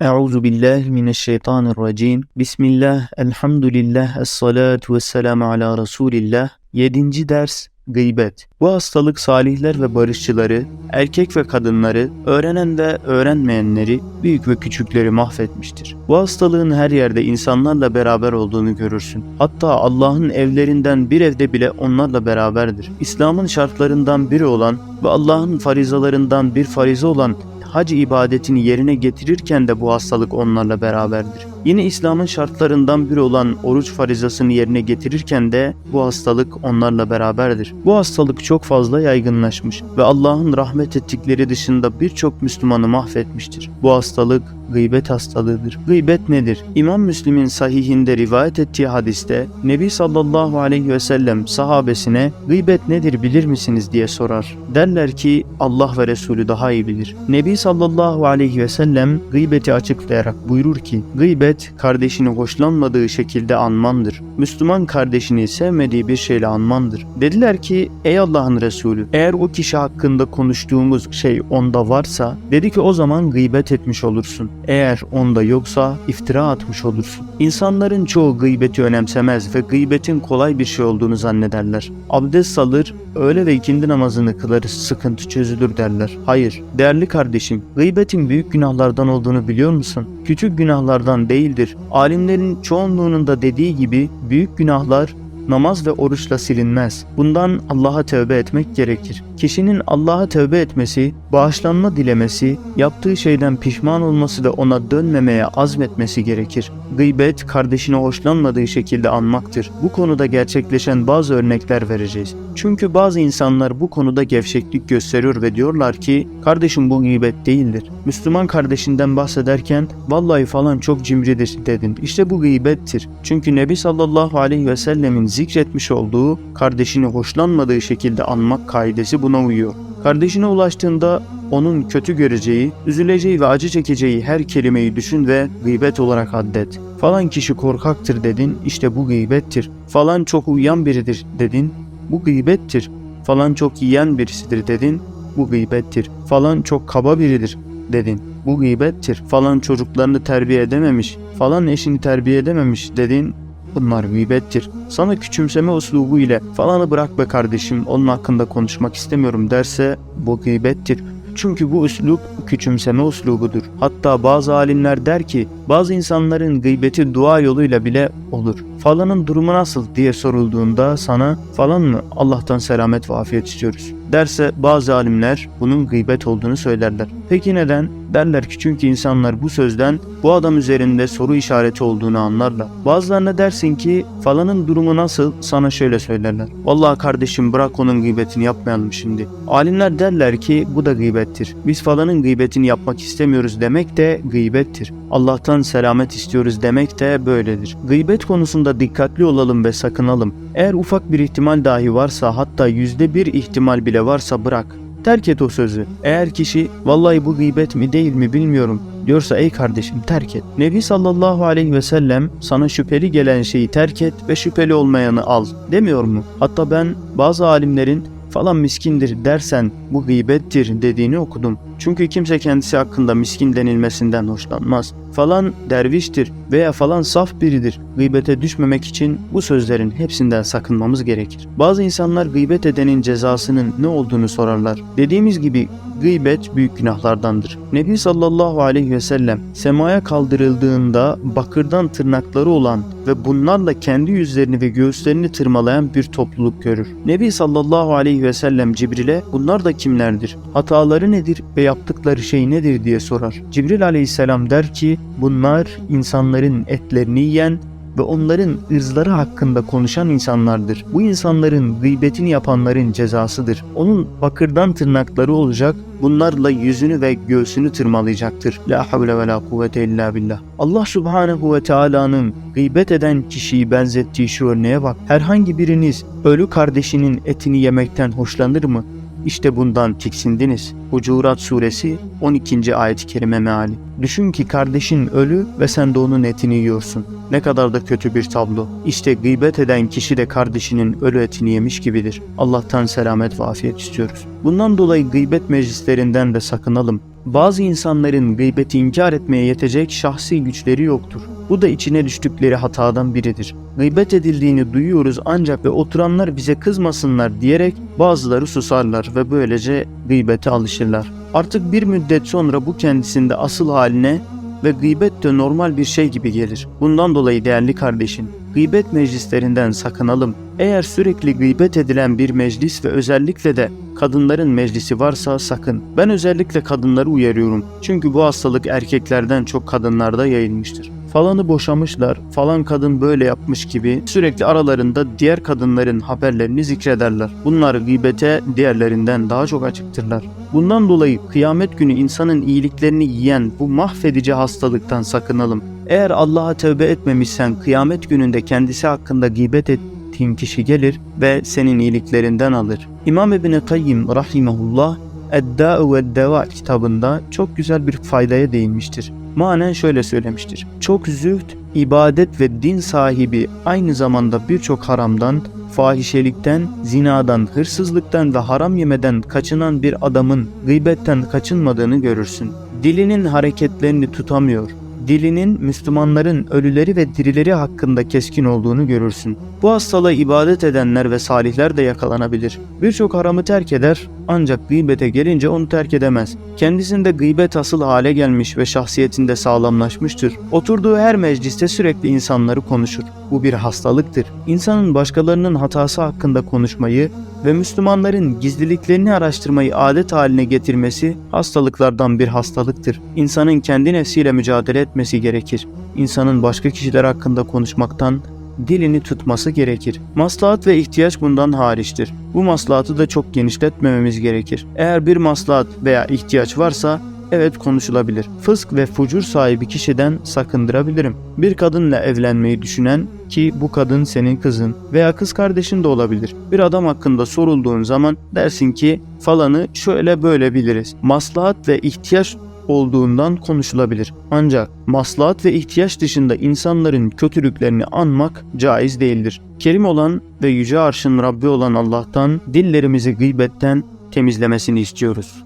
Euzu billahi mineşşeytanirracim. Bismillah, elhamdülillah, essalatu vesselamu ala Resulillah. Yedinci ders Gıybet. Bu hastalık salihler ve barışçıları, erkek ve kadınları, öğrenen ve öğrenmeyenleri, büyük ve küçükleri mahvetmiştir. Bu hastalığın her yerde insanlarla beraber olduğunu görürsün. Hatta Allah'ın evlerinden bir evde bile onlarla beraberdir. İslam'ın şartlarından biri olan ve Allah'ın farizalarından bir farize olan hac ibadetini yerine getirirken de bu hastalık onlarla beraberdir. Yine İslam'ın şartlarından biri olan oruç farizasını yerine getirirken de bu hastalık onlarla beraberdir. Bu hastalık çok fazla yaygınlaşmış ve Allah'ın rahmet ettikleri dışında birçok Müslümanı mahvetmiştir. Bu hastalık gıybet hastalığıdır. Gıybet nedir? İmam Müslim'in sahihinde rivayet ettiği hadiste Nebi sallallahu aleyhi ve sellem sahabesine gıybet nedir bilir misiniz diye sorar. Derler ki Allah ve Resulü daha iyi bilir. Nebi sallallahu aleyhi ve sellem gıybeti açıklayarak buyurur ki gıybet kardeşini hoşlanmadığı şekilde anmandır. Müslüman kardeşini sevmediği bir şeyle anmandır. Dediler ki ey Allah'ın Resulü eğer o kişi hakkında konuştuğumuz şey onda varsa dedi ki o zaman gıybet etmiş olursun. Eğer onda yoksa iftira atmış olursun. İnsanların çoğu gıybeti önemsemez ve gıybetin kolay bir şey olduğunu zannederler. Abdest alır, öğle ve ikindi namazını kılarız, sıkıntı çözülür derler. Hayır, değerli kardeşim, gıybetin büyük günahlardan olduğunu biliyor musun? Küçük günahlardan değildir. Alimlerin çoğunluğunun da dediği gibi büyük günahlar namaz ve oruçla silinmez. Bundan Allah'a tövbe etmek gerekir. Kişinin Allah'a tövbe etmesi, bağışlanma dilemesi, yaptığı şeyden pişman olması ve ona dönmemeye azmetmesi gerekir. Gıybet, kardeşine hoşlanmadığı şekilde anmaktır. Bu konuda gerçekleşen bazı örnekler vereceğiz. Çünkü bazı insanlar bu konuda gevşeklik gösteriyor ve diyorlar ki, kardeşim bu gıybet değildir. Müslüman kardeşinden bahsederken, vallahi falan çok cimridir dedin. İşte bu gıybettir. Çünkü Nebi sallallahu aleyhi ve sellemin zikretmiş olduğu, kardeşini hoşlanmadığı şekilde anmak kaidesi buna uyuyor. Kardeşine ulaştığında onun kötü göreceği, üzüleceği ve acı çekeceği her kelimeyi düşün ve gıybet olarak addet. Falan kişi korkaktır dedin, işte bu gıybettir. Falan çok uyuyan biridir dedin, bu gıybettir. Falan çok yiyen birisidir dedin, bu gıybettir. Falan çok kaba biridir dedin, bu gıybettir. Falan çocuklarını terbiye edememiş, falan eşini terbiye edememiş dedin, Bunlar gıybettir. Sana küçümseme uslubu ile falanı bırak be kardeşim onun hakkında konuşmak istemiyorum derse bu gıybettir. Çünkü bu üslup küçümseme uslubudur. Hatta bazı alimler der ki bazı insanların gıybeti dua yoluyla bile olur. Falanın durumu nasıl diye sorulduğunda sana falan mı Allah'tan selamet ve afiyet istiyoruz derse bazı alimler bunun gıybet olduğunu söylerler. Peki neden? Derler ki çünkü insanlar bu sözden bu adam üzerinde soru işareti olduğunu anlarlar. Bazılarına dersin ki falanın durumu nasıl sana şöyle söylerler. Vallahi kardeşim bırak onun gıybetini yapmayalım şimdi. Alimler derler ki bu da gıybettir. Biz falanın gıybetini yapmak istemiyoruz demek de gıybettir. Allah'tan selamet istiyoruz demek de böyledir. Gıybet konusunda dikkatli olalım ve sakınalım. Eğer ufak bir ihtimal dahi varsa hatta yüzde bir ihtimal bile varsa bırak. Terk et o sözü. Eğer kişi vallahi bu gıybet mi değil mi bilmiyorum diyorsa ey kardeşim terk et. Nebi sallallahu aleyhi ve sellem sana şüpheli gelen şeyi terk et ve şüpheli olmayanı al demiyor mu? Hatta ben bazı alimlerin falan miskindir dersen bu gıybettir dediğini okudum. Çünkü kimse kendisi hakkında miskin denilmesinden hoşlanmaz. Falan derviştir veya falan saf biridir. Gıybete düşmemek için bu sözlerin hepsinden sakınmamız gerekir. Bazı insanlar gıybet edenin cezasının ne olduğunu sorarlar. Dediğimiz gibi gıybet büyük günahlardandır. Nebi sallallahu aleyhi ve sellem semaya kaldırıldığında bakırdan tırnakları olan ve bunlarla kendi yüzlerini ve göğüslerini tırmalayan bir topluluk görür. Nebi sallallahu aleyhi ve sellem Cibril'e bunlar da kimlerdir? Hataları nedir ve yaptıkları şey nedir diye sorar. Cibril aleyhisselam der ki bunlar insanların etlerini yiyen ve onların ırzları hakkında konuşan insanlardır. Bu insanların gıybetini yapanların cezasıdır. Onun bakırdan tırnakları olacak, bunlarla yüzünü ve göğsünü tırmalayacaktır. La havle ve la kuvvete illa billah. Allah subhanehu ve teala'nın gıybet eden kişiyi benzettiği şu örneğe bak. Herhangi biriniz ölü kardeşinin etini yemekten hoşlanır mı? İşte bundan tiksindiniz. Hucurat suresi 12. ayet-i kerime meali. Düşün ki kardeşin ölü ve sen de onun etini yiyorsun. Ne kadar da kötü bir tablo. İşte gıybet eden kişi de kardeşinin ölü etini yemiş gibidir. Allah'tan selamet ve afiyet istiyoruz. Bundan dolayı gıybet meclislerinden de sakınalım. Bazı insanların gıybeti inkar etmeye yetecek şahsi güçleri yoktur. Bu da içine düştükleri hatadan biridir. Gıybet edildiğini duyuyoruz ancak ve oturanlar bize kızmasınlar diyerek bazıları susarlar ve böylece gıybete alışırlar. Artık bir müddet sonra bu kendisinde asıl haline ve gıybet de normal bir şey gibi gelir. Bundan dolayı değerli kardeşim, gıybet meclislerinden sakınalım. Eğer sürekli gıybet edilen bir meclis ve özellikle de kadınların meclisi varsa sakın. Ben özellikle kadınları uyarıyorum. Çünkü bu hastalık erkeklerden çok kadınlarda yayılmıştır. Falanı boşamışlar, falan kadın böyle yapmış gibi sürekli aralarında diğer kadınların haberlerini zikrederler. Bunlar gıybete diğerlerinden daha çok açıktırlar. Bundan dolayı kıyamet günü insanın iyiliklerini yiyen bu mahvedici hastalıktan sakınalım. Eğer Allah'a tövbe etmemişsen kıyamet gününde kendisi hakkında gıybet ettiğin kişi gelir ve senin iyiliklerinden alır. İmam İbni Kayyim rahimahullah Edda'u ve Deva kitabında çok güzel bir faydaya değinmiştir. Manen şöyle söylemiştir. Çok zühd, ibadet ve din sahibi aynı zamanda birçok haramdan, fahişelikten, zinadan, hırsızlıktan ve haram yemeden kaçınan bir adamın gıybetten kaçınmadığını görürsün. Dilinin hareketlerini tutamıyor, dilinin Müslümanların ölüleri ve dirileri hakkında keskin olduğunu görürsün. Bu hastalığa ibadet edenler ve salihler de yakalanabilir. Birçok haramı terk eder ancak gıybete gelince onu terk edemez. Kendisinde gıybet asıl hale gelmiş ve şahsiyetinde sağlamlaşmıştır. Oturduğu her mecliste sürekli insanları konuşur. Bu bir hastalıktır. İnsanın başkalarının hatası hakkında konuşmayı ve Müslümanların gizliliklerini araştırmayı adet haline getirmesi hastalıklardan bir hastalıktır. İnsanın kendi nefsiyle mücadele etmesi gerekir. İnsanın başka kişiler hakkında konuşmaktan dilini tutması gerekir. Maslahat ve ihtiyaç bundan hariçtir. Bu maslahatı da çok genişletmememiz gerekir. Eğer bir maslahat veya ihtiyaç varsa evet konuşulabilir. Fısk ve fucur sahibi kişiden sakındırabilirim. Bir kadınla evlenmeyi düşünen ki bu kadın senin kızın veya kız kardeşin de olabilir. Bir adam hakkında sorulduğun zaman dersin ki falanı şöyle böyle biliriz. Maslahat ve ihtiyaç olduğundan konuşulabilir. Ancak maslahat ve ihtiyaç dışında insanların kötülüklerini anmak caiz değildir. Kerim olan ve yüce arşın Rabbi olan Allah'tan dillerimizi gıybetten temizlemesini istiyoruz.